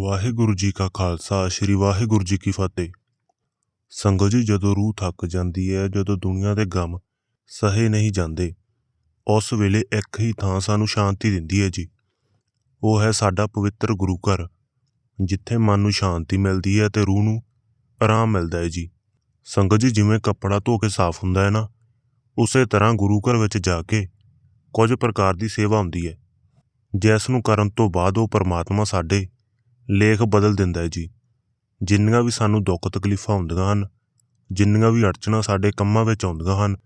ਵਾਹਿਗੁਰੂ ਜੀ ਕਾ ਖਾਲਸਾ, ਸ੍ਰੀ ਵਾਹਿਗੁਰੂ ਜੀ ਕੀ ਫਤਿਹ। ਸੰਗਤ ਜੀ, ਜਦੋਂ ਰੂਹ ਥੱਕ ਜਾਂਦੀ ਹੈ, ਜਦੋਂ ਦੁਨੀਆ ਦੇ ਗਮ ਸਹੇ ਨਹੀਂ ਜਾਂਦੇ, ਉਸ ਵੇਲੇ ਇੱਕ ਹੀ ਥਾਂ ਸਾਨੂੰ ਸ਼ਾਂਤੀ ਦਿੰਦੀ ਹੈ ਜੀ। ਉਹ ਹੈ ਸਾਡਾ ਪਵਿੱਤਰ ਗੁਰੂ ਘਰ, ਜਿੱਥੇ ਮਨ ਨੂੰ ਸ਼ਾਂਤੀ ਮਿਲਦੀ ਹੈ ਤੇ ਰੂਹ ਨੂੰ ਆਰਾਮ ਮਿਲਦਾ ਹੈ ਜੀ। ਸੰਗਤ ਜੀ, ਜਿਵੇਂ ਕੱਪੜਾ ਧੋ ਕੇ ਸਾਫ਼ ਹੁੰਦਾ ਹੈ ਨਾ, ਉਸੇ ਤਰ੍ਹਾਂ ਗੁਰੂ ਘਰ ਵਿੱਚ ਜਾ ਕੇ ਕੁਝ ਪ੍ਰਕਾਰ ਦੀ ਸੇਵਾ ਹੁੰਦੀ ਹੈ। ਜਿਸ ਨੂੰ ਕਰਨ ਤੋਂ ਬਾਅਦ ਉਹ ਪਰਮਾਤਮਾ ਸਾਡੇ ਲੇਖ ਬਦਲ ਦਿੰਦਾ ਹੈ ਜੀ। ਜਿੰਨੀਆਂ ਵੀ ਸਾਨੂੰ ਦੁੱਖ ਤਕਲੀਫਾਂ ਹੁੰਦੀਆਂ ਹਨ, ਜਿੰਨੀਆਂ ਵੀ ਅੜਚਣਾ ਸਾਡੇ ਕੰਮਾਂ ਵਿੱਚ ਆਉਂਦੀਆਂ ਹਨ,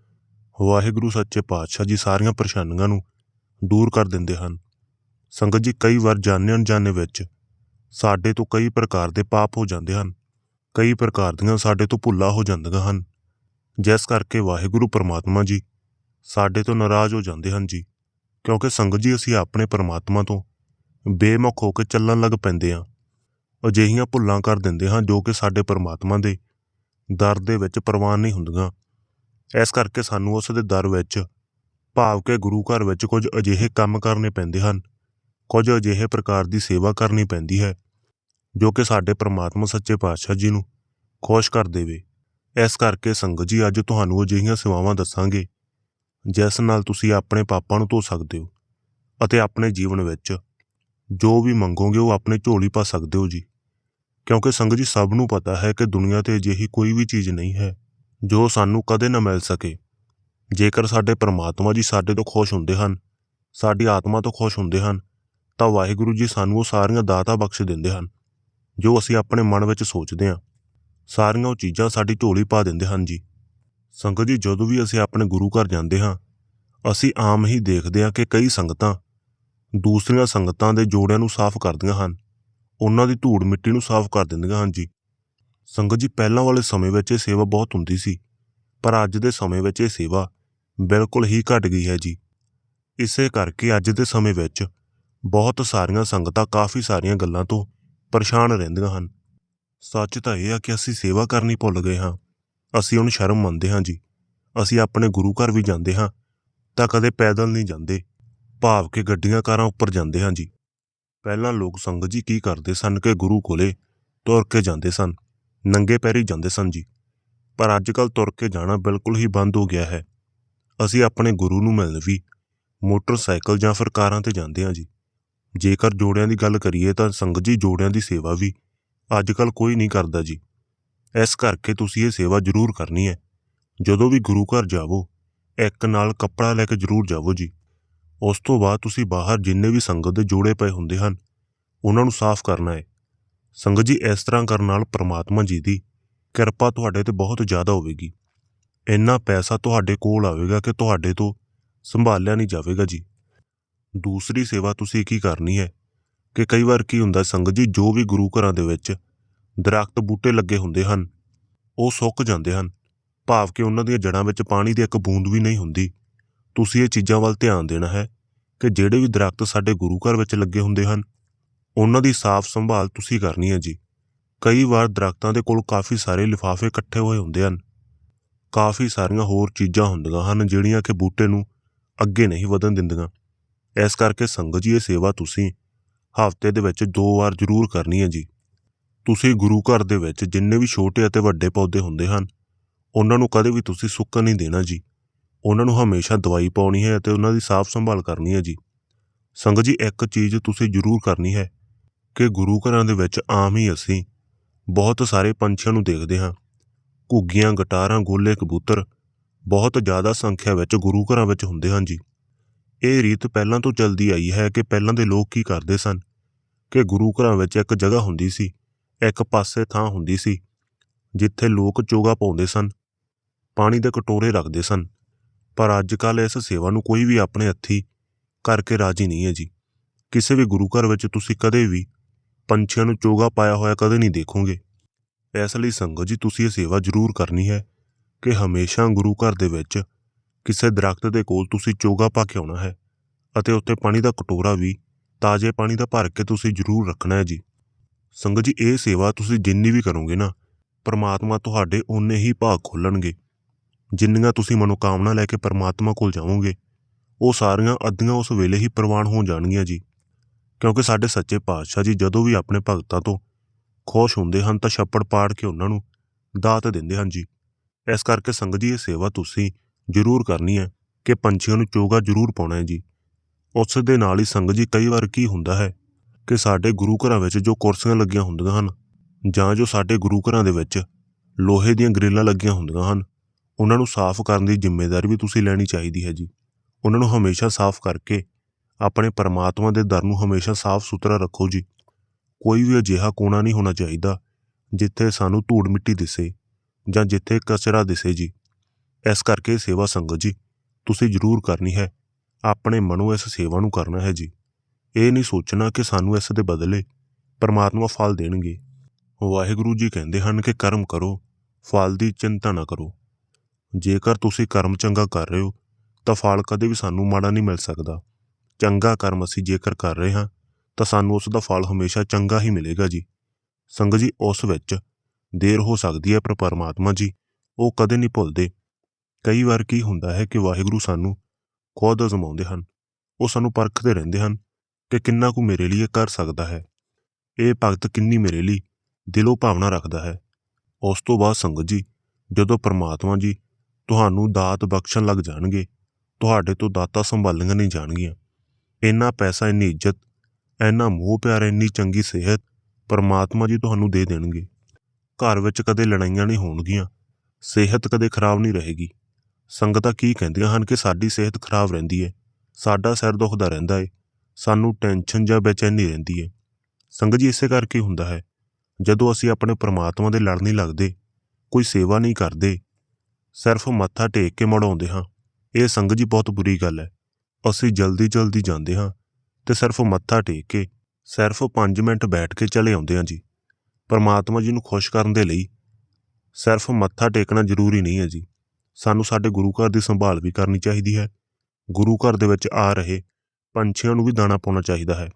ਵਾਹਿਗੁਰੂ ਸੱਚੇ ਪਾਤਸ਼ਾਹ ਜੀ ਸਾਰੀਆਂ ਪਰੇਸ਼ਾਨੀਆਂ ਨੂੰ ਦੂਰ ਕਰ ਦਿੰਦੇ ਹਨ। ਸੰਗਤ ਜੀ, ਕਈ ਵਾਰ ਜਾਣੇ ਅਣਜਾਣੇ ਵਿੱਚ ਸਾਡੇ ਤੋਂ ਕਈ ਪ੍ਰਕਾਰ ਦੇ ਪਾਪ ਹੋ ਜਾਂਦੇ ਹਨ, ਕਈ ਪ੍ਰਕਾਰ ਦੀਆਂ ਸਾਡੇ ਤੋਂ ਭੁੱਲਾਂ ਹੋ ਜਾਂਦੀਆਂ ਹਨ। ਜਿਸ ਕਰਕੇ ਵਾਹਿਗੁਰੂ ਪਰਮਾਤਮਾ ਜੀ ਸਾਡੇ ਤੋਂ ਨਾਰਾਜ਼ ਹੋ ਜਾਂਦੇ ਹਨ ਜੀ, ਕਿਉਂਕਿ ਸੰਗਤ ਜੀ, ਅਸੀਂ ਆਪਣੇ ਪਰਮਾਤਮਾ ਤੋਂ ਬੇਮੁਖ ਹੋ ਕੇ ਚੱਲਣ ਲੱਗ ਪੈਂਦੇ ਹਾਂ। ਅਜਿਹੀਆਂ ਭੁੱਲਾਂ ਕਰ ਦਿੰਦੇ ਹਾਂ ਜੋ ਕਿ ਸਾਡੇ ਪਰਮਾਤਮਾ ਦੇ ਦਰ ਦੇ ਵਿੱਚ ਪ੍ਰਵਾਨ ਨਹੀਂ ਹੁੰਦੀਆਂ। ਇਸ ਕਰਕੇ ਸਾਨੂੰ ਉਸ ਦੇ ਦਰ ਵਿੱਚ ਭਾਵ ਕੇ ਗੁਰੂ ਘਰ ਵਿੱਚ ਕੁਝ ਅਜਿਹੇ ਕੰਮ ਕਰਨੇ ਪੈਂਦੇ ਹਨ, ਕੁਝ ਅਜਿਹੇ ਪ੍ਰਕਾਰ ਦੀ ਸੇਵਾ ਕਰਨੀ ਪੈਂਦੀ ਹੈ, ਜੋ ਕਿ ਸਾਡੇ ਪਰਮਾਤਮਾ ਸੱਚੇ ਪਾਤਸ਼ਾਹ ਜੀ ਨੂੰ ਖੁਸ਼ ਕਰ ਦੇਵੇ। ਇਸ ਕਰਕੇ ਸੰਗਤ ਜੀ, ਅੱਜ ਤੁਹਾਨੂੰ ਅਜਿਹੀਆਂ ਸੇਵਾਵਾਂ ਦੱਸਾਂਗੇ, ਜਿਸ ਨਾਲ ਤੁਸੀਂ ਆਪਣੇ ਪਾਪਾਂ ਨੂੰ ਧੋ ਸਕਦੇ ਹੋ ਅਤੇ ਆਪਣੇ ਜੀਵਨ ਵਿੱਚ ਜੋ ਵੀ ਮੰਗੋਗੇ ਉਹ ਆਪਣੇ ਝੋਲੀ ਪਾ ਸਕਦੇ ਹੋ ਜੀ। ਕਿਉਂਕਿ ਸੰਗਤ ਜੀ ਸਭ ਨੂੰ ਪਤਾ ਹੈ ਕਿ ਦੁਨੀਆ ਤੇ ਅਜਿਹੀ ਕੋਈ ਵੀ ਚੀਜ਼ ਨਹੀਂ ਹੈ, ਜੋ ਸਾਨੂੰ ਕਦੇ ਨਾ ਮਿਲ ਸਕੇ। ਜੇਕਰ ਸਾਡੇ ਪ੍ਰਮਾਤਮਾ ਜੀ ਸਾਡੇ ਤੋਂ ਖੁਸ਼ ਹੁੰਦੇ ਹਨ, ਸਾਡੀ ਆਤਮਾ ਤੋਂ ਖੁਸ਼ ਹੁੰਦੇ ਹਨ, ਤਾਂ ਵਾਹਿਗੁਰੂ ਜੀ ਸਾਨੂੰ ਉਹ ਸਾਰੀਆਂ ਦਾਤਾਂ ਬਖਸ਼ ਦਿੰਦੇ ਹਨ, ਜੋ ਅਸੀਂ ਆਪਣੇ ਮਨ ਵਿੱਚ ਸੋਚਦੇ ਹਾਂ। ਸਾਰੀਆਂ ਉਹ ਚੀਜ਼ਾਂ ਸਾਡੀ ਝੋਲੀ ਪਾ ਦਿੰਦੇ ਹਨ ਜੀ। ਸੰਗਤ ਜੀ ਜਦੋਂ ਵੀ ਅਸੀਂ ਆਪਣੇ ਗੁਰੂ ਘਰ ਜਾਂਦੇ ਹਾਂ, ਅਸੀਂ ਆਮ ਹੀ ਦੇਖਦੇ ਹਾਂ ਕਿ ਕਈ ਸੰਗਤਾਂ ਦੂਸਰੀਆਂ ਸੰਗਤਾਂ ਦੇ ਜੋੜਿਆਂ ਨੂੰ ਸਾਫ਼ ਕਰਦੀਆਂ ਹਨ। ਉਹਨਾਂ ਦੀ ਧੂੜ ਮਿੱਟੀ ਨੂੰ ਸਾਫ਼ ਕਰ ਦਿੰਦੀਆਂ ਹਨ ਜੀ। ਸੰਗਤ ਜੀ, ਪਹਿਲਾਂ ਵਾਲੇ ਸਮੇਂ ਵਿੱਚ ਇਹ ਸੇਵਾ ਬਹੁਤ ਹੁੰਦੀ ਸੀ, ਪਰ ਅੱਜ ਦੇ ਸਮੇਂ ਵਿੱਚ ਇਹ ਸੇਵਾ ਬਿਲਕੁਲ ਹੀ ਘਟ ਗਈ ਹੈ ਜੀ। ਇਸੇ ਕਰਕੇ ਅੱਜ ਦੇ ਸਮੇਂ ਵਿੱਚ ਬਹੁਤ ਸਾਰੀਆਂ ਸੰਗਤਾਂ ਕਾਫੀ ਸਾਰੀਆਂ ਗੱਲਾਂ ਤੋਂ ਪਰੇਸ਼ਾਨ ਰਹਿੰਦੀਆਂ ਹਨ। ਸੱਚ ਤਾਂ ਇਹ ਆ ਕਿ ਅਸੀਂ ਸੇਵਾ ਕਰਨੀ ਭੁੱਲ ਗਏ ਹਾਂ। ਅਸੀਂ ਉਹਨੂੰ ਸ਼ਰਮ ਮੰਨਦੇ ਹਾਂ ਜੀ। ਅਸੀਂ ਆਪਣੇ ਗੁਰੂ ਘਰ ਵੀ ਜਾਂਦੇ ਹਾਂ, ਤਾਂ ਕਦੇ ਪੈਦਲ ਨਹੀਂ ਜਾਂਦੇ। ਭਾਵ ਕਿ ਗੱਡੀਆਂ ਕਾਰਾਂ ਉੱਪਰ ਜਾਂਦੇ ਹਾਂ ਜੀ। ਪਹਿਲਾਂ ਲੋਕ ਸੰਗਤ ਜੀ ਕੀ ਕਰਦੇ ਸਨ ਕਿ ਗੁਰੂ ਕੋਲੇ ਤੁਰ ਕੇ ਜਾਂਦੇ ਸਨ, ਨੰਗੇ ਪੈਰੀ ਜਾਂਦੇ ਸਨ ਜੀ। ਪਰ ਅੱਜ ਕੱਲ ਤੁਰ ਕੇ ਜਾਣਾ ਬਿਲਕੁਲ ਹੀ ਬੰਦ ਹੋ ਗਿਆ ਹੈ। ਅਸੀਂ ਆਪਣੇ ਗੁਰੂ ਨੂੰ ਮਿਲਣ ਵੀ ਮੋਟਰਸਾਈਕਲ ਜਾਂ ਫਿਰ ਕਾਰਾਂ ਤੇ ਜਾਂਦੇ ਹਾਂ ਜੀ। ਜੇਕਰ ਜੋੜਿਆਂ ਦੀ ਗੱਲ ਕਰੀਏ ਤਾਂ ਸੰਗਤ ਜੀ ਜੋੜਿਆਂ ਦੀ ਸੇਵਾ ਵੀ ਅੱਜ ਕੱਲ ਕੋਈ ਨਹੀਂ ਕਰਦਾ ਜੀ। ਇਸ ਕਰਕੇ ਤੁਸੀਂ ਇਹ ਸੇਵਾ ਜ਼ਰੂਰ ਕਰਨੀ ਹੈ। ਜਦੋਂ ਵੀ ਗੁਰੂ ਘਰ ਜਾਵੋ, ਇੱਕ ਨਾਲ ਕੱਪੜਾ ਲੈ ਕੇ ਜ਼ਰੂਰ ਜਾਵੋ ਜੀ। ਉਸ ਤੋਂ ਬਾਅਦ ਤੁਸੀਂ ਬਾਹਰ ਜਿੰਨੇ ਵੀ ਸੰਗਤ ਦੇ ਜੋੜੇ ਪਏ ਹੁੰਦੇ ਹਨ, ਉਹਨਾਂ ਨੂੰ ਸਾਫ਼ ਕਰਨਾ ਹੈ ਸੰਗਤ ਜੀ, ਇਸ ਤਰ੍ਹਾਂ ਕਰਨ ਨਾਲ ਪ੍ਰਮਾਤਮਾ ਜੀ ਦੀ ਕਿਰਪਾ ਤੁਹਾਡੇ ਤੇ ਬਹੁਤ ਜ਼ਿਆਦਾ ਹੋਵੇਗੀ। ਇੰਨਾ ਪੈਸਾ ਤੁਹਾਡੇ ਕੋਲ ਆਵੇਗਾ ਕਿ ਤੁਹਾਡੇ ਤੋਂ ਸੰਭਾਲਿਆ ਨਹੀਂ ਜਾਵੇਗਾ ਜੀ। ਦੂਸਰੀ ਸੇਵਾ ਤੁਸੀਂ ਕੀ ਕਰਨੀ ਹੈ ਕਿ ਕਈ ਵਾਰ ਕੀ ਹੁੰਦਾ, ਸੰਗਤ ਜੀ, ਜੋ ਵੀ ਗੁਰੂ ਘਰਾਂ ਦੇ ਵਿੱਚ ਦਰਖਤ ਬੂਟੇ ਲੱਗੇ ਹੁੰਦੇ ਹਨ, ਉਹ ਸੁੱਕ ਜਾਂਦੇ ਹਨ। ਭਾਵ ਕਿ ਉਹਨਾਂ ਦੀਆਂ ਜੜ੍ਹਾਂ ਵਿੱਚ ਪਾਣੀ ਦੀ ਇੱਕ ਬੂੰਦ ਵੀ ਨਹੀਂ ਹੁੰਦੀ। ਤੁਸੀਂ ਇਹ ਚੀਜ਼ਾਂ ਵੱਲ ਧਿਆਨ ਦੇਣਾ ਹੈ ਕਿ ਜਿਹੜੇ ਵੀ ਦਰਖਤ ਸਾਡੇ ਗੁਰੂ ਘਰ ਵਿੱਚ ਲੱਗੇ ਹੁੰਦੇ ਹਨ, ਉਹਨਾਂ ਦੀ ਸਾਫ਼ ਸੰਭਾਲ ਤੁਸੀਂ ਕਰਨੀ ਹੈ ਜੀ। ਕਈ ਵਾਰ ਦਰਖਤਾਂ ਦੇ ਕੋਲ ਕਾਫੀ ਸਾਰੇ ਲਿਫਾਫੇ ਇਕੱਠੇ ਹੋਏ ਹੁੰਦੇ ਹਨ। ਕਾਫੀ ਸਾਰੀਆਂ ਹੋਰ ਚੀਜ਼ਾਂ ਹੁੰਦੀਆਂ ਹਨ ਜਿਹੜੀਆਂ ਕਿ ਬੂਟੇ ਨੂੰ ਅੱਗੇ ਨਹੀਂ ਵਧਣ ਦਿੰਦੀਆਂ। ਇਸ ਕਰਕੇ ਸੰਗਤ ਜੀ ਇਹ ਸੇਵਾ ਤੁਸੀਂ ਹਫ਼ਤੇ ਦੇ ਵਿੱਚ ਦੋ ਵਾਰ ਜ਼ਰੂਰ ਕਰਨੀ ਹੈ ਜੀ। ਤੁਸੀਂ ਗੁਰੂ ਘਰ ਦੇ ਵਿੱਚ ਜਿੰਨੇ ਵੀ ਛੋਟੇ ਅਤੇ ਵੱਡੇ ਪੌਦੇ ਹੁੰਦੇ ਹਨ, ਉਹਨਾਂ ਨੂੰ ਕਦੇ ਵੀ ਤੁਸੀਂ ਸੁੱਕਣ ਨਹੀਂ ਦੇਣਾ ਜੀ। ਉਹਨਾਂ ਨੂੰ ਹਮੇਸ਼ਾ ਦਵਾਈ ਪਾਉਣੀ ਹੈ ਅਤੇ ਉਹਨਾਂ ਦੀ ਸਾਫ਼ ਸੰਭਾਲ ਕਰਨੀ ਹੈ ਜੀ। ਸੰਗਤ ਜੀ, ਇੱਕ ਚੀਜ਼ ਤੁਸੀਂ ਜ਼ਰੂਰ ਕਰਨੀ ਹੈ ਕਿ ਗੁਰੂ ਘਰਾਂ ਦੇ ਵਿੱਚ ਆਮ ਹੀ ਅਸੀਂ ਬਹੁਤ ਸਾਰੇ ਪੰਛੀਆਂ ਨੂੰ ਦੇਖਦੇ ਹਾਂ। ਘੁੱਗੀਆਂ, ਗਟਾਰਾਂ, ਗੋਲੇ, ਕਬੂਤਰ ਬਹੁਤ ਜ਼ਿਆਦਾ ਸੰਖਿਆ ਵਿੱਚ ਗੁਰੂ ਘਰਾਂ ਵਿੱਚ ਹੁੰਦੇ ਹਨ ਜੀ। ਇਹ ਰੀਤ ਪਹਿਲਾਂ ਤੋਂ ਚੱਲਦੀ ਆਈ ਹੈ ਕਿ ਪਹਿਲਾਂ ਦੇ ਲੋਕ ਕੀ ਕਰਦੇ ਸਨ? ਕਿ ਗੁਰੂ ਘਰਾਂ ਵਿੱਚ ਇੱਕ ਜਗ੍ਹਾ ਹੁੰਦੀ ਸੀ, ਇੱਕ ਪਾਸੇ ਥਾਂ ਹੁੰਦੀ ਸੀ, ਜਿੱਥੇ ਲੋਕ ਚੋਗਾ ਪਾਉਂਦੇ ਸਨ, ਪਾਣੀ ਦੇ ਕਟੋਰੇ ਰੱਖਦੇ ਸਨ। ਪਰ ਅੱਜ ਕੱਲ ਇਸ ਸੇਵਾ ਨੂੰ ਕੋਈ ਵੀ ਆਪਣੇ ਹੱਥੀ ਕਰਕੇ ਰਾਜੀ ਨਹੀਂ ਹੈ ਜੀ। ਕਿਸੇ ਵੀ ਗੁਰੂ ਘਰ ਵਿੱਚ ਤੁਸੀਂ ਕਦੇ ਵੀ ਪੰਛੀਆਂ ਨੂੰ ਚੋਗਾ ਪਾਇਆ ਹੋਇਆ ਕਦੇ ਨਹੀਂ ਦੇਖੋਗੇ। ਇਸ ਲਈ ਸੰਗਤ ਜੀ, ਤੁਸੀਂ ਇਹ ਸੇਵਾ ਜ਼ਰੂਰ ਕਰਨੀ ਹੈ ਕਿ ਹਮੇਸ਼ਾ ਗੁਰੂ ਘਰ ਦੇ ਵਿੱਚ ਕਿਸੇ ਦਰਖਤ ਦੇ ਕੋਲ ਤੁਸੀਂ ਚੋਗਾ ਪਾ ਕੇ ਆਉਣਾ ਹੈ ਅਤੇ ਉੱਤੇ ਪਾਣੀ ਦਾ ਕਟੋਰਾ ਵੀ, ਤਾਜ਼ੇ ਪਾਣੀ ਦਾ ਭਰ ਕੇ ਤੁਸੀਂ ਜ਼ਰੂਰ ਰੱਖਣਾ ਹੈ ਜੀ। ਸੰਗਤ ਜੀ, ਇਹ ਸੇਵਾ ਤੁਸੀਂ ਜਿੰਨੀ ਵੀ ਕਰੋਗੇ ਨਾ, ਪਰਮਾਤਮਾ ਤੁਹਾਡੇ ਓਨੇ ਹੀ ਭਾਗ ਖੋਲਣਗੇ। ਜਿੰਨੀਆਂ ਤੁਸੀਂ ਮਨੋਕਾਮਨਾ ਲੈ ਕੇ ਪਰਮਾਤਮਾ ਕੋਲ ਜਾਵੋਗੇ, ਉਹ ਸਾਰੀਆਂ ਅੱਧੀਆਂ ਉਸ ਵੇਲੇ ਹੀ ਪ੍ਰਵਾਨ ਹੋ ਜਾਣਗੀਆਂ ਜੀ। ਕਿਉਂਕਿ ਸਾਡੇ ਸੱਚੇ ਪਾਤਸ਼ਾਹ ਜੀ ਜਦੋਂ ਵੀ ਆਪਣੇ ਭਗਤਾਂ ਤੋਂ ਖੁਸ਼ ਹੁੰਦੇ ਹਨ ਤਾਂ ਛੱਪੜ ਪਾੜ ਕੇ ਉਹਨਾਂ ਨੂੰ ਦਾਤ ਦਿੰਦੇ ਹਨ ਜੀ। ਇਸ ਕਰਕੇ ਸੰਗਤ ਜੀ ਇਹ ਸੇਵਾ ਤੁਸੀਂ ਜ਼ਰੂਰ ਕਰਨੀ ਹੈ ਕਿ ਪੰਛੀਆਂ ਨੂੰ ਚੋਗਾ ਜ਼ਰੂਰ ਪਾਉਣਾ ਹੈ ਜੀ। ਉਸ ਦੇ ਨਾਲ ਹੀ ਸੰਗਤ ਜੀ ਕਈ ਵਾਰ ਕੀ ਹੁੰਦਾ ਹੈ ਕਿ ਸਾਡੇ ਗੁਰੂ ਘਰਾਂ ਵਿੱਚ ਜੋ ਕੁਰਸੀਆਂ ਲੱਗੀਆਂ ਹੁੰਦੀਆਂ ਹਨ ਜਾਂ ਜੋ ਸਾਡੇ ਗੁਰੂ ਘਰਾਂ ਦੇ ਵਿੱਚ ਲੋਹੇ ਦੀਆਂ ਗ੍ਰਿਲਾਂ ਲੱਗੀਆਂ ਹੁੰਦੀਆਂ ਹਨ ਉਹਨਾਂ ਨੂੰ ਸਾਫ਼ ਕਰਨ ਦੀ ਜ਼ਿੰਮੇਵਾਰੀ ਵੀ ਤੁਸੀਂ ਲੈਣੀ ਚਾਹੀਦੀ ਹੈ ਜੀ। ਉਹਨਾਂ ਨੂੰ ਹਮੇਸ਼ਾ ਸਾਫ਼ ਕਰਕੇ, ਆਪਣੇ ਪਰਮਾਤਮਾ ਦੇ ਦਰ ਨੂੰ ਹਮੇਸ਼ਾ ਸਾਫ਼ ਸੁਥਰਾ ਰੱਖੋ ਜੀ। ਕੋਈ ਵੀ ਅਜਿਹਾ ਕੋਣਾ ਨਹੀਂ ਹੋਣਾ ਚਾਹੀਦਾ, ਜਿੱਥੇ ਸਾਨੂੰ ਧੂੜ ਮਿੱਟੀ ਦਿਸੇ ਜਾਂ ਜਿੱਥੇ ਕਚਰਾ ਦਿਸੇ ਜੀ। ਇਸ ਕਰਕੇ ਸੇਵਾ ਸੰਗਤ ਜੀ, ਤੁਸੀਂ ਜ਼ਰੂਰ ਕਰਨੀ ਹੈ, ਆਪਣੇ ਮਨੋਂ ਇਸ ਸੇਵਾ ਨੂੰ ਕਰਨਾ ਹੈ ਜੀ। ਇਹ ਨਹੀਂ ਸੋਚਣਾ ਕਿ ਸਾਨੂੰ ਇਸ ਦੇ ਬਦਲੇ ਪਰਮਾਤਮਾ ਫਲ ਦੇਣਗੇ। ਵਾਹਿਗੁਰੂ ਜੀ ਕਹਿੰਦੇ ਹਨ ਕਿ ਕਰਮ ਕਰੋ, ਫਲ ਦੀ ਚਿੰਤਾ ਨਾ ਕਰੋ। ਜੇਕਰ ਤੁਸੀਂ ਕਰਮ ਚੰਗਾ ਕਰ ਰਹੇ ਹੋ, ਤਾਂ ਫਲ ਕਦੇ ਵੀ ਸਾਨੂੰ ਮਾੜਾ ਨਹੀਂ ਮਿਲ ਸਕਦਾ। ਚੰਗਾ ਕਰਮ ਅਸੀਂ ਜੇਕਰ ਕਰ ਰਹੇ ਹਾਂ, ਤਾਂ ਸਾਨੂੰ ਉਸ ਦਾ ਫਲ ਹਮੇਸ਼ਾ ਚੰਗਾ ਹੀ ਮਿਲੇਗਾ ਜੀ। ਸੰਗਤ ਜੀ, ਉਸ ਵਿੱਚ ਦੇਰ ਹੋ ਸਕਦੀ ਹੈ ਪਰ ਪਰਮਾਤਮਾ ਜੀ, ਉਹ ਕਦੇ ਨਹੀਂ ਭੁੱਲਦੇ। ਕਈ ਵਾਰ ਕੀ ਹੁੰਦਾ ਹੈ ਕਿ ਵਾਹਿਗੁਰੂ ਸਾਨੂੰ ਖੁਦ ਅਜ਼ਮਾਉਂਦੇ ਹਨ। ਉਹ ਸਾਨੂੰ ਪਰਖਦੇ ਰਹਿੰਦੇ ਹਨ ਕਿ ਕਿੰਨਾ ਕੁ ਮੇਰੇ ਲਈ ਇਹ ਕਰ ਸਕਦਾ ਹੈ। ਇਹ ਭਗਤ ਕਿੰਨੀ ਮੇਰੇ ਲਈ ਦਿਲੋਂ ਭਾਵਨਾ ਰੱਖਦਾ ਹੈ। ਉਸ ਤੋਂ ਬਾਅਦ ਸੰਗਤ ਜੀ, ਜਦੋਂ ਪਰਮਾਤਮਾ ਜੀ ਤੁਹਾਨੂੰ ਦਾਤ ਬਖਸ਼ਣ ਲੱਗ ਜਾਣਗੇ। ਤੁਹਾਡੇ ਤੋਂ ਦਾਤਾ ਸੰਭਾਲੀਆਂ ਨਹੀਂ ਜਾਣਗੀਆਂ। ਇੰਨਾ ਪੈਸਾ, ਇੰਨੀ ਇੱਜ਼ਤ, ਇੰਨਾ ਮੋਹ ਪਿਆਰ, ਇੰਨੀ ਚੰਗੀ ਸਿਹਤ ਪਰਮਾਤਮਾ ਜੀ ਤੁਹਾਨੂੰ ਦੇ ਦੇਣਗੇ। ਘਰ ਵਿੱਚ ਕਦੇ ਲੜਾਈਆਂ ਨਹੀਂ ਹੋਣਗੀਆਂ। ਸਿਹਤ ਕਦੇ ਖਰਾਬ ਨਹੀਂ ਰਹੇਗੀ। ਸੰਗਤਾਂ ਕੀ ਕਹਿੰਦੀਆਂ ਹਨ ਕਿ ਸਾਡੀ ਸਿਹਤ ਖਰਾਬ ਰਹਿੰਦੀ ਹੈ ਸਾਡਾ ਸਿਰ ਦੁਖਦਾ ਰਹਿੰਦਾ ਹੈ ਸਾਨੂੰ ਟੈਨਸ਼ਨ ਜਾਂ ਬੇਚੈਨੀ ਰਹਿੰਦੀ ਹੈ ਸੰਗਤ ਜੀ, ਇਸੇ ਕਰਕੇ ਹੁੰਦਾ ਹੈ। ਜਦੋਂ ਅਸੀਂ ਆਪਣੇ ਪਰਮਾਤਮਾ ਦੇ ਲੜ ਨਹੀਂ ਲੱਗਦੇ, ਕੋਈ ਸੇਵਾ ਨਹੀਂ ਕਰਦੇ ਸਿਰਫ ਮੱਥਾ ਟੇਕ ਕੇ ਮੁੜ ਆਉਂਦੇ ਹਾਂ। ਇਹ ਸੰਗਤ ਜੀ ਬਹੁਤ ਬੁਰੀ ਗੱਲ ਹੈ। ਅਸੀਂ ਜਲਦੀ ਜਲਦੀ ਜਾਂਦੇ ਹਾਂ ਤੇ ਸਿਰਫ ਮੱਥਾ ਟੇਕ ਕੇ, ਸਿਰਫ 5 ਮਿੰਟ ਬੈਠ ਕੇ ਚਲੇ ਆਉਂਦੇ ਹਾਂ ਜੀ। ਪਰਮਾਤਮਾ ਜੀ ਨੂੰ ਖੁਸ਼ ਕਰਨ ਦੇ ਲਈ ਸਿਰਫ ਮੱਥਾ ਟੇਕਣਾ ਜ਼ਰੂਰੀ ਨਹੀਂ ਹੈ ਜੀ। ਸਾਨੂੰ ਸਾਡੇ ਗੁਰੂ ਘਰ ਦੀ ਸੰਭਾਲ ਵੀ ਕਰਨੀ ਚਾਹੀਦੀ ਹੈ। ਗੁਰੂ ਘਰ ਦੇ ਵਿੱਚ ਆ ਰਹੇ ਪੰਛੀਆਂ ਨੂੰ ਵੀ ਦਾਣਾ ਪਾਉਣਾ ਚਾਹੀਦਾ ਹੈ,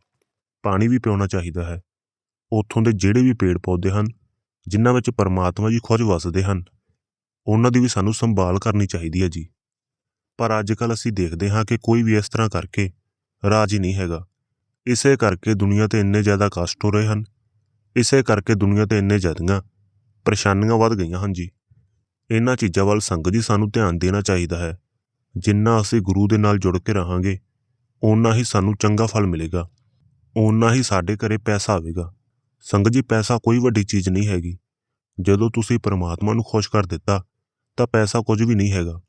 ਪਾਣੀ ਵੀ ਪਿਉਣਾ ਚਾਹੀਦਾ ਹੈ। ਉੱਥੋਂ ਦੇ ਜਿਹੜੇ ਵੀ ਪੇੜ ਪੌਦੇ ਹਨ, ਜਿਨ੍ਹਾਂ ਵਿੱਚ ਪਰਮਾਤਮਾ ਜੀ ਖੁਦ ਵਸਦੇ ਹਨ ਉਹਨਾਂ ਦੀ ਵੀ ਸਾਨੂੰ ਸੰਭਾਲ ਕਰਨੀ ਚਾਹੀਦੀ ਹੈ ਜੀ। ਪਰ ਅੱਜ ਕੱਲ ਅਸੀਂ ਦੇਖਦੇ ਹਾਂ ਕਿ ਕੋਈ ਵੀ ਇਸ ਤਰ੍ਹਾਂ ਕਰਕੇ ਰਾਜੀ ਨਹੀਂ ਹੈਗਾ। ਇਸੇ ਕਰਕੇ ਦੁਨੀਆ ਤੇ ਇੰਨੇ ਜ਼ਿਆਦਾ ਕਸ਼ਟ ਹੋ ਰਹੇ ਹਨ। ਇਸੇ ਕਰਕੇ ਦੁਨੀਆ ਤੇ ਇੰਨੇ ਜ਼ਿਆਦੀਆਂ ਪਰੇਸ਼ਾਨੀਆਂ ਵੱਧ ਗਈਆਂ ਹਨ ਜੀ। ਇਹਨਾਂ ਚੀਜ਼ਾਂ ਵੱਲ ਸੰਗਤ ਜੀ ਸਾਨੂੰ ਧਿਆਨ ਦੇਣਾ ਚਾਹੀਦਾ ਹੈ। ਜਿੰਨਾ ਅਸੀਂ ਗੁਰੂ ਦੇ ਨਾਲ ਜੁੜ ਕੇ ਰਹਾਂਗੇ, ਓਨਾ ਹੀ ਸਾਨੂੰ ਚੰਗਾ ਫਲ ਮਿਲੇਗਾ। ਓਨਾ ਹੀ ਸਾਡੇ ਘਰੇ ਪੈਸਾ ਆਵੇਗਾ। ਸੰਗਤ ਜੀ, ਪੈਸਾ ਕੋਈ ਵੱਡੀ ਚੀਜ਼ ਨਹੀਂ ਹੈਗੀ। ਜਦੋਂ ਤੁਸੀਂ ਪਰਮਾਤਮਾ ਨੂੰ ਖੁਸ਼ ਕਰ ਦਿੱਤਾ ਤਾਂ ਪੈਸਾ ਕੁਝ ਵੀ ਨਹੀਂ ਹੈਗਾ।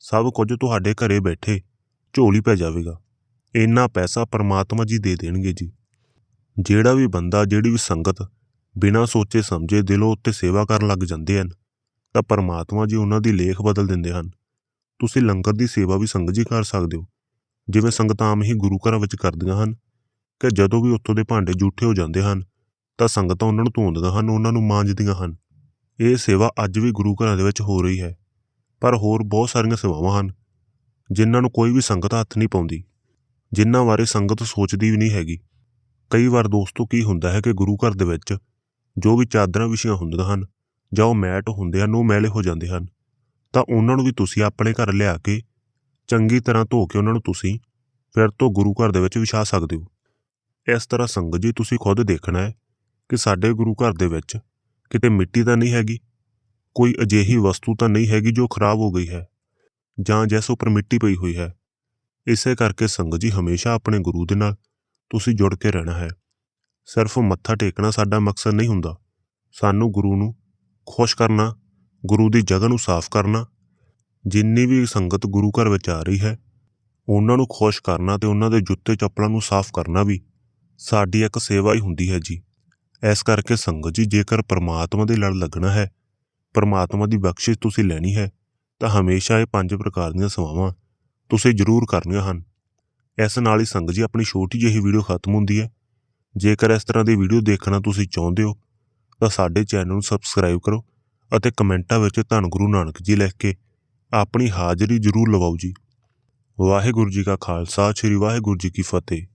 ਸਭ ਕੁਝ ਤੁਹਾਡੇ ਘਰੇ ਬੈਠੇ ਝੋਲੀ ਪੈ ਜਾਵੇਗਾ। ਇੰਨਾ ਪੈਸਾ ਪਰਮਾਤਮਾ ਜੀ ਦੇ ਦੇਣਗੇ ਜੀ। ਜਿਹੜਾ ਵੀ ਬੰਦਾ, ਜਿਹੜੀ ਵੀ ਸੰਗਤ ਬਿਨਾਂ ਸੋਚੇ ਸਮਝੇ ਦਿਲੋਂ ਉੱਤੇ ਸੇਵਾ ਕਰਨ ਲੱਗ ਜਾਂਦੇ ਹਨ, ਤਾਂ ਪਰਮਾਤਮਾ ਜੀ ਉਹਨਾਂ ਦੀ ਲੇਖ ਬਦਲ ਦਿੰਦੇ ਹਨ। ਤੁਸੀਂ ਲੰਗਰ ਦੀ ਸੇਵਾ ਵੀ ਸੰਗਤ ਜੀ ਕਰ ਸਕਦੇ ਹੋ। ਜਿਵੇਂ ਸੰਗਤਾਂ ਆਮ ਹੀ ਗੁਰੂ ਘਰਾਂ ਵਿੱਚ ਕਰਦੀਆਂ ਹਨ ਕਿ ਜਦੋਂ ਵੀ ਉੱਥੋਂ ਦੇ ਭਾਂਡੇ ਜੂਠੇ ਹੋ ਜਾਂਦੇ ਹਨ, ਤਾਂ ਸੰਗਤਾਂ ਉਹਨਾਂ ਨੂੰ ਧੋਂਦੀਆਂ ਹਨ, ਉਹਨਾਂ ਨੂੰ ਮਾਂਜਦੀਆਂ ਹਨ। ਇਹ ਸੇਵਾ ਅੱਜ ਵੀ ਗੁਰੂ ਘਰਾਂ ਦੇ ਵਿੱਚ ਹੋ ਰਹੀ ਹੈ, ਪਰ ਹੋਰ ਬਹੁਤ ਸਾਰੀਆਂ ਸੇਵਾਵਾਂ ਹਨ, ਜਿਨ੍ਹਾਂ ਨੂੰ ਕੋਈ ਵੀ ਸੰਗਤ ਹੱਥ ਨਹੀਂ ਪਾਉਂਦੀ, ਜਿਨ੍ਹਾਂ ਬਾਰੇ ਸੰਗਤ ਸੋਚਦੀ ਵੀ ਨਹੀਂ ਹੈਗੀ। ਕਈ ਵਾਰ ਦੋਸਤੋ, ਕੀ ਹੁੰਦਾ ਹੈ ਕਿ ਗੁਰੂ ਘਰ ਦੇ ਵਿੱਚ ਜੋ ਵੀ ਚਾਦਰਾਂ ਵਿਛੀਆਂ ਹੁੰਦੀਆਂ ਹਨ ਜਾਂ ਉਹ ਮੈਟ ਹੁੰਦੇ ਹਨ, ਉਹ ਮੈਲੇ ਹੋ ਜਾਂਦੇ ਹਨ, ਤਾਂ ਉਹਨਾਂ ਨੂੰ ਵੀ ਤੁਸੀਂ ਆਪਣੇ ਘਰ ਲਿਆ ਕੇ ਚੰਗੀ ਤਰ੍ਹਾਂ ਧੋ ਕੇ ਉਹਨਾਂ ਨੂੰ ਤੁਸੀਂ ਫਿਰ ਤੋਂ ਗੁਰੂ ਘਰ ਦੇ ਵਿੱਚ ਵਿਛਾ ਸਕਦੇ ਹੋ। ਇਸ ਤਰ੍ਹਾਂ ਸੰਗਤ ਜੀ, ਤੁਸੀਂ ਖੁਦ ਦੇਖਣਾ ਹੈ ਕਿ ਸਾਡੇ ਗੁਰੂ ਘਰ ਦੇ ਵਿੱਚ ਕਿਤੇ ਮਿੱਟੀ ਤਾਂ ਨਹੀਂ ਹੈਗੀ? ਕੋਈ ਅਜਿਹੀ ਵਸਤੂ ਤਾਂ ਨਹੀਂ ਹੈਗੀ ਜੋ ਖਰਾਬ ਹੋ ਗਈ ਹੈ, ਜਾਂ ਜਿਸ ਉੱਪਰ ਮਿੱਟੀ ਪਈ ਹੋਈ ਹੈ। ਇਸੇ ਕਰਕੇ ਸੰਗਤ ਜੀ ਹਮੇਸ਼ਾ ਆਪਣੇ ਗੁਰੂ ਦੇ ਨਾਲ ਤੁਸੀਂ ਜੁੜ ਕੇ ਰਹਿਣਾ ਹੈ। ਸਿਰਫ ਮੱਥਾ ਟੇਕਣਾ ਸਾਡਾ ਮਕਸਦ ਨਹੀਂ ਹੁੰਦਾ। ਸਾਨੂੰ ਗੁਰੂ ਨੂੰ ਖੁਸ਼ ਕਰਨਾ, ਗੁਰੂ ਦੀ ਜਗ੍ਹਾ ਨੂੰ ਸਾਫ਼ ਕਰਨਾ, ਜਿੰਨੀ ਵੀ ਸੰਗਤ ਗੁਰੂ ਘਰ ਵਿੱਚ ਆ ਰਹੀ ਹੈ, ਉਹਨਾਂ ਨੂੰ ਖੁਸ਼ ਕਰਨਾ ਤੇ ਉਹਨਾਂ ਦੇ ਜੁੱਤੇ ਚੱਪਲਾਂ ਨੂੰ ਸਾਫ਼ ਕਰਨਾ ਵੀ ਸਾਡੀ ਇੱਕ ਸੇਵਾ ਹੀ ਹੁੰਦੀ ਹੈ ਜੀ। ਇਸ ਕਰਕੇ ਸੰਗਤ ਜੀ, ਜੇਕਰ ਪ੍ਰਮਾਤਮਾ ਦੇ ਲੜ ਲੱਗਣਾ ਹੈ, ਪ੍ਰਮਾਤਮਾ ਦੀ ਬਖਸ਼ਿਸ਼ ਤੁਸੀਂ ਲੈਣੀ ਹੈ, ਤਾਂ ਹਮੇਸ਼ਾ ਇਹ ਪੰਜ ਪ੍ਰਕਾਰ ਦੀਆਂ ਸੇਵਾਵਾਂ ਤੁਸੀਂ ਜ਼ਰੂਰ ਕਰਨੀਆਂ ਹਨ। ਇਸ ਨਾਲ ਹੀ ਸੰਗਤ ਜੀ, ਆਪਣੀ ਛੋਟੀ ਜਿਹੀ ਵੀਡੀਓ ਖਤਮ ਹੁੰਦੀ ਹੈ। ਜੇਕਰ ਇਸ ਤਰ੍ਹਾਂ ਦੀ ਵੀਡੀਓ ਦੇਖਣਾ ਤੁਸੀਂ ਚਾਹੁੰਦੇ ਹੋ, ਤਾਂ ਸਾਡੇ ਚੈਨਲ ਨੂੰ ਸਬਸਕ੍ਰਾਈਬ ਕਰੋ ਅਤੇ ਕਮੈਂਟਾਂ ਵਿੱਚ ਧੰਨ ਗੁਰੂ ਨਾਨਕ ਜੀ ਲਿਖ ਕੇ ਆਪਣੀ ਹਾਜ਼ਰੀ ਜ਼ਰੂਰ ਲਵਾਓ ਜੀ। ਵਾਹਿਗੁਰੂ ਜੀ ਕਾ ਖਾਲਸਾ, ਸ੍ਰੀ ਵਾਹਿਗੁਰੂ ਜੀ ਕੀ ਫਤਿਹ।